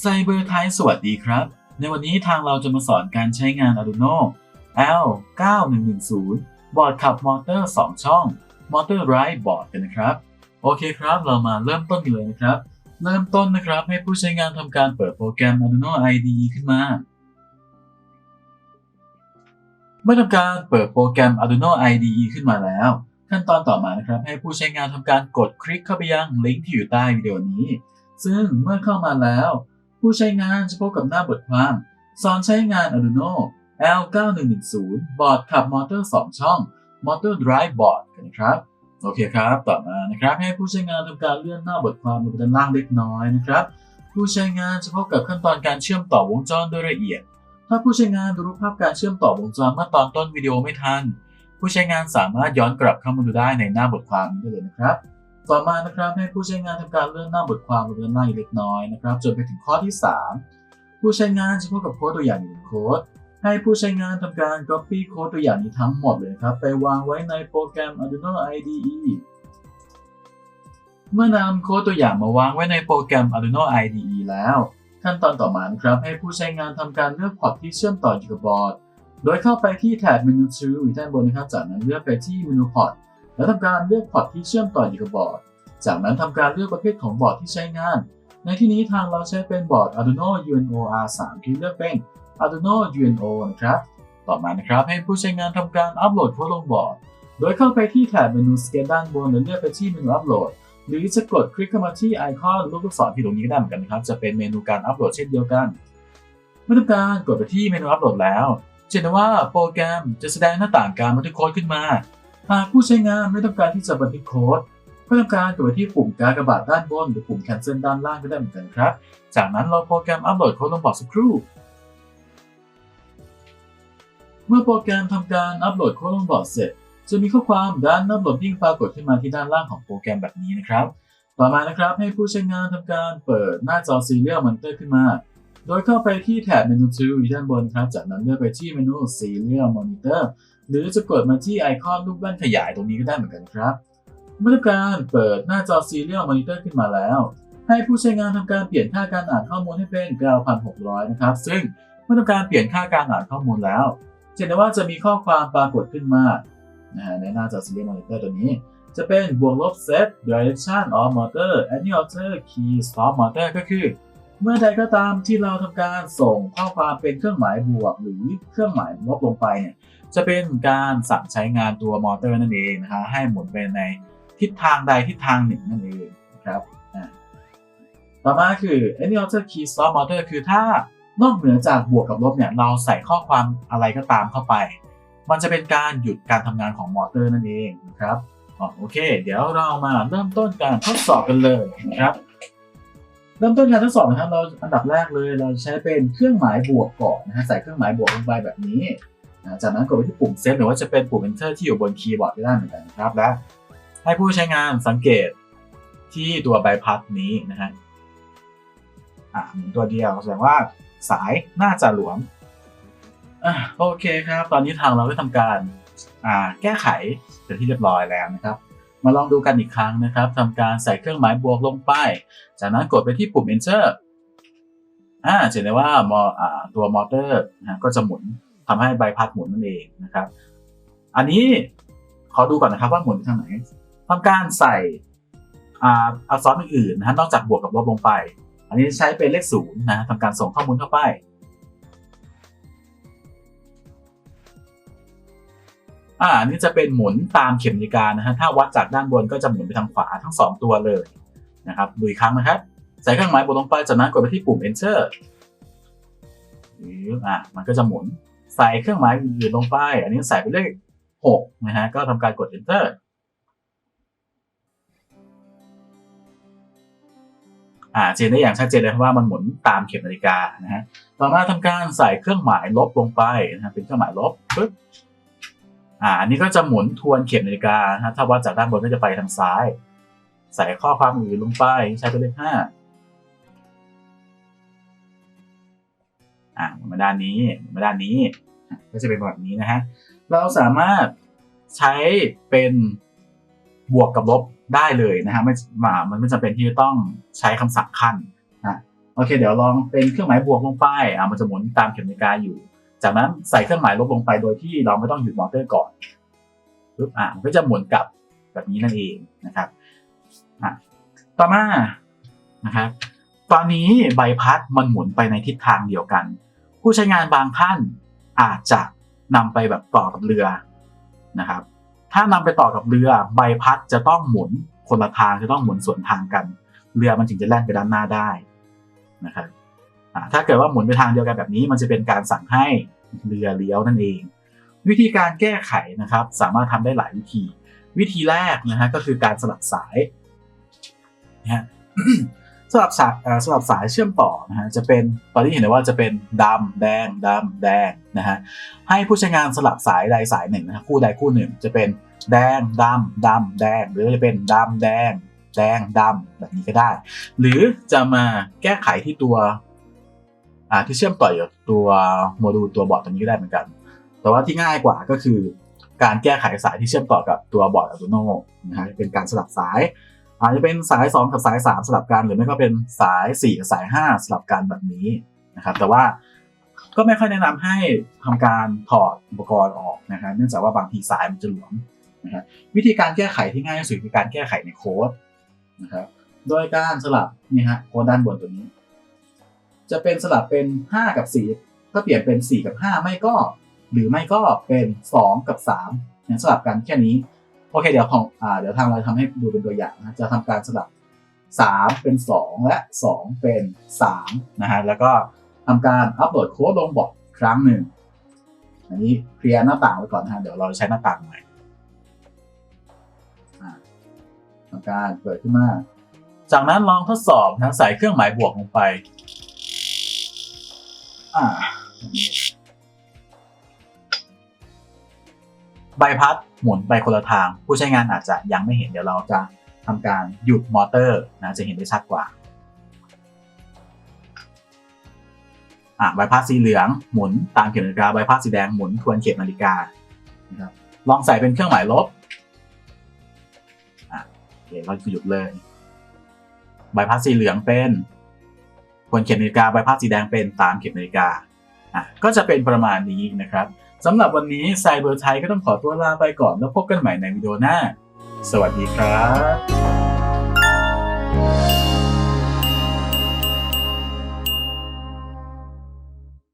ไซเบอร์ไทยสวัสดีครับ ในวันนี้ทางเราจะมาสอนการใช้งาน Arduino L9110 บอร์ดขับมอเตอร์ 2 ช่อง มอเตอร์ไรบอร์ดกันนะครับ โอเคครับเรามาเริ่มต้นกันเลยนะครับ เริ่มต้นนะครับให้ผู้ใช้งานทำการเปิดโปรแกรม Arduino IDE ขึ้นมา เมื่อทำการเปิดโปรแกรม Arduino IDE ขึ้นมาแล้ว ขั้นตอนต่อมานะครับ ให้ผู้ใช้งานทำการกดคลิกเข้าไปยังลิงก์ที่อยู่ใต้วิดีโอนี้ ซึ่งเมื่อเข้ามาแล้ว ผู้ใช้งานจะพบกับหน้าบทความ สอนใช้งาน Arduino L9110 บอร์ดขับมอเตอร์ 2 ช่อง Motor Drive Board กันนะครับ โอเคครับ ต่อมานะครับ ให้ผู้ใช้งานทำการเลื่อนหน้าบทความลงไปด้านล่างเล็กน้อยนะครับ ผู้ใช้งานจะพบกับขั้นตอนการเชื่อมต่อวงจรโดยละเอียด ถ้าผู้ใช้งานดูรูปภาพการเชื่อมต่อวงจรเมื่อตอนต้นวิดีโอไม่ทัน ผู้ใช้งานสามารถย้อนกลับเข้ามาดูได้ในหน้าบทความนี้ได้เลยนะครับ ต่อมานะครับให้ผู้ใช้งานทำการเลื่อนหน้าบทความลงไปด้านล่างอีกเล็กน้อยนะครับจนไปถึงข้อที่ 3 ผู้ใช้งานจะพบกับโค้ดตัวอย่างหนึ่งโค้ดให้ผู้ใช้งานทำการ copy โค้ดตัวอย่างนี้ทั้งหมดเลยครับไปวางไว้ในโปรแกรม Arduino IDE เมื่อนำโค้ดตัวอย่างมาวางไว้ในโปรแกรม Arduino IDE แล้ว ขั้นตอนต่อมาครับให้ผู้ใช้งานทำการเลือกพอร์ตที่เชื่อมต่ออยู่กับบอร์ด โดยเข้าไปที่แถบเมนู Tool อยู่ด้านบนนะครับ จากนั้นเลือกไปที่เมนูพอร์ต แล้วทำการเลือกพอร์ตที่เชื่อมต่ออยู่กับบอร์ด จากนั้นทำการเลือกประเภทของบอร์ดที่ใช้งาน ในที่นี้ทางเราใช้เป็นบอร์ด Arduino UNO R3 ที่เลือกเป็น Arduino UNO นะครับ ต่อมานะครับให้ผู้ใช้งานทำการอัปโหลดโค้ดลงบอร์ด โดยเข้าไปที่แถบเมนู Scale ด้านบนแล้วเลือกไปที่เมนูอัปโหลด หรือจะกดคลิกเข้ามาที่ไอคอนรูปลูกศรที่ตรงนี้ก็ได้เหมือนกันนะครับ จะเป็นเมนูการอัปโหลดเช่นเดียวกัน เมื่อทำการกดไปที่เมนูอัปโหลดแล้วจะเห็นว่าโปรแกรมจะแสดงหน้าต่างการบันทึกโค้ดขึ้นมา หากผู้ใช้งานไม่ต้องการที่จะบันทึกโค้ดก็ทำการกดไปที่ปุ่มกากบาทด้านบน หรือปุ่ม cancel ด้านล่างก็ได้เหมือนกันครับ จากนั้นเราโปรแกรมอัปโหลดโค้ดลงบอร์ดสักครู่ เมื่อโปรแกรมทำการอัปโหลดโค้ดลงบอร์ดเสร็จ จะมีข้อความด้านอัปโหลดที่ปรากฏขึ้นมาที่ด้านล่างของโปรแกรมแบบนี้นะครับ ต่อมานะครับให้ผู้ใช้งานทำการเปิดหน้าจอ Serial Monitor ขึ้นมา โดยเข้าไปที่แถบเมนู t o o อยู่ด้านบนครับ จากนั้นเลือกไปที่เมนู Serial Monitor หรือจะกดมาที่ไอคอนรูปแว่นขยายตรงนี้ก็ได้เหมือนกันครับเมื่อทำการเปิดหน้าจอ Serial Monitor ขึ้นมาแล้ว ให้ผู้ใช้งานทำการเปลี่ยนค่าการอ่านข้อมูลให้เป็น 9,600 นะครับ ซึ่งเมื่อทำการเปลี่ยนค่าการอ่านข้อมูลแล้วจะเห็นได้ว่าจะมีข้อความปรากฏขึ้นมานะฮะในหน้าจอ Serial Monitor ตัวนี้ จะเป็นบวกลบ set direction of motor any alter key stop motor ก็คือ เมื่อใดก็ตามที่เราทำการส่งข้อความเป็นเครื่องหมายบวก หรือเครื่องหมายลบลงไปเนี่ยจะเป็นการสั่งใช้งานตัวมอเตอร์นั่นเองนะฮะให้หมุนไปในทิศทางใดทิศทางหนึ่งนั่นเองนะครับต่อมาคือ any alter key stop motor คือถ้านอกเหนือจากบวกกับลบเนี่ยเราใส่ข้อความอะไรก็ตามเข้าไป มันจะเป็นการหยุดการทำงานของมอเตอร์นั่นเองนะครับอโอเค เดี๋ยวเรามาเริ่มต้นการทดสอบกันเลยนะครับ เริ่มต้นการทดสอบนะครับเราอันดับแรกเลยเราใช้เป็นเครื่องหมายบวกก่อนนะฮะใส่เครื่องหมายบวกลงไปแบบนี้นะจากนั้นกดไปที่ปุ่มเซฟหรือว่าจะเป็นปุ่ม enter ที่อยู่บนคีย์บอร์ดก็ได้เหมือนกันนะครับและให้ผู้ใช้งานสังเกตที่ตัวใบพัดนี้นะฮะอะหมุนตัวเดียวแสดงว่าสายน่าจะหลวมอะโอเคครับ ตอนนี้ทางเราได้ทำการอ่าแก้ไขเป็นที่เรียบร้อยแล้วนะครับ มาลองดูกันอีกครั้งนะครับทำการใส่เครื่องหมายบวกลงไป จากนั้นกดไปที่ปุ่ม enter อ่าจะเห็นได้ว่ามออ่าตัวมอเตอร์นะก็จะหมุนทำให้ใบพัดหมุนนั่นเองนะครับ อันนี้ขอดูก่อนนะครับว่าหมุนไปทางไหนทำการใส่อักษรอื่นๆนะฮะนอกจากบวกกับลบลงไป อันนี้ใช้เป็นเลขศูนย์นะทำการส่งข้อมูลเข้าไป อ่านนี้จะเป็นหมุนตามเข็มนาฬิกานะฮะถ้าวัดจากด้านบนก็จะหมุนไปทางขวาทั้ง 2 ตัวเลยนะครับดูอีกครั้งนะครับใส่เครื่องหมายบนลงไปจากนั้นกดไปที่ปุ่ม enter หรืออ่ามันก็จะหมุนใส่เครื่องหมายอื่นลงไป อันนี้ใส่ไปเลข6นะฮะก็ทำการกด enter อ่าเจนได้อย่างชัดเจนเลยว่ามันหมุนตามเข็มนาฬิกานะฮะต่อมาทำการใส่เครื่องหมายลบลงไปนะฮะเป็นเครื่องหมายลบปึ๊บ อ่าอันนี้ก็จะหมุนทวนเข็มนาฬิกานะถ้าวัดจากด้านบนก็จะไปทางซ้าย ใส่ข้อความอื่นลงไปใช้เป็นเลขห้าอ่ามาด้านนี้มาด้านนี้ ก็จะเป็นแบบนี้นะฮะเราสามารถใช้เป็นบวกกับลบได้เลยนะฮะไม่มามันไม่จำเป็นที่จะต้องใช้คำสั่งขั้นนะโอเค เดี๋ยวลองเป็นเครื่องหมายบวกลงไปอ่ามันจะหมุนตามเข็มนาฬิกาอยู่ จากนั้นใส่เครื่องหมายลบลงไปโดยที่เราไม่ต้องหยุดมอเตอร์ก่อนปึ๊บอ่ามันก็จะหมุนกลับแบบนี้นั่นเองนะครับอะต่อมานะครับ ตอนนี้ใบพัดมันหมุนไปในทิศทางเดียวกัน ผู้ใช้งานบางท่านอาจจะนำไปแบบต่อกับเรือนะครับ ถ้านำไปต่อกับเรือใบพัดจะต้องหมุนคนละทางจะต้องหมุนสวนทางกัน เรือมันถึงจะแล่นไปด้านหน้าได้นะครับ ถ้าเกิดว่าหมุนไปทางเดียวกันแบบนี้ มันจะเป็นการสั่งให้เรือเลี้ยวนั่นเอง วิธีการแก้ไขนะครับ สามารถทำได้หลายวิธี วิธีแรกนะฮะก็คือการสลับสายนะฮะสลับสายสลับสายเชื่อมต่อนะฮะจะเป็นตอนนี้เห็นเลยว่าจะเป็นดำแดงดำแดงนะฮะให้ผู้ใช้งานสลับสายใดสายหนึ่งนะฮะคู่ใดคู่หนึ่ง จะเป็นแดงดำดำแดง หรือจะเป็นดำแดงแดงดำแบบนี้ก็ได้ หรือจะมาแก้ไขที่ตัว ที่เชื่อมต่อกับตัวโมดูลตัวบอร์ดตัวนี้ก็ได้เหมือนกัน แต่ว่าที่ง่ายกว่าก็คือการแก้ไขสายที่เชื่อมต่อกับตัวบอร์ด Arduino นะฮะเป็นการสลับสาย อาจจะเป็นสาย 2 กับสาย 3 สลับกัน หรือไม่ก็เป็นสาย 4 กับสาย 5 สลับกันแบบนี้นะครับแต่ว่าก็ไม่ค่อยแนะนำให้ทำการถอดอุปกรณ์ออกนะครับเนื่องจากว่าบางทีสายมันจะหลวมนะครับวิธีการแก้ไขที่ง่ายที่สุดคือการแก้ไขในโค้ดนะครับโดยการสลับนี่ฮะโค้ดด้านบนตัวนี้ จะเป็นสลับเป็น 5 กับ 4 ก็เปลี่ยนเป็น 4 กับ 5 ไม่ก็ หรือไม่ก็เป็น 2 กับ3เนี่ยสลับกันแค่นี้โอเคเดี๋ยวของอ่าเดี๋ยวทางเราทำให้ดูเป็นตัวอย่างนะจะทำการสลับ 3 เป็น 2 และ 2 เป็น3นะฮะแล้วก็ทำการอัปโหลดโค้ดลงบอร์ดครั้งหนึ่งอันนี้เคลียร์หน้าต่างไว้ก่อนนะฮะเดี๋ยวเราใช้หน้าต่างใหม่ทำการเปิดขึ้นมา จากนั้นลองทดสอบนะใส่เครื่องหมายบวกลงไป อ่า ใบพัดหมุนไปคนละทาง ผู้ใช้งานอาจจะยังไม่เห็นเดี๋ยวเราจะทำการหยุดมอเตอร์นะจะเห็นได้ชัดกว่าอะใบพัดสีเหลืองหมุนตามเข็มนาฬิกาใบพัดสีแดงหมุนทวนเข็มนาฬิกานะครับลองใส่เป็นเครื่องหมายลบอะโอเคเราหยุดเลย ใบพัดสีเหลืองเป็น คนเข็มนาฬิกาใบพัดสีแดงเป็นตามเข็มนาฬิกาอะก็จะเป็นประมาณนี้นะครับสำหรับวันนี้ไซเบอร์ไทยก็ต้องขอตัวลาไปก่อนแล้วพบกันใหม่ในวิดีโอหน้า สวัสดีครับ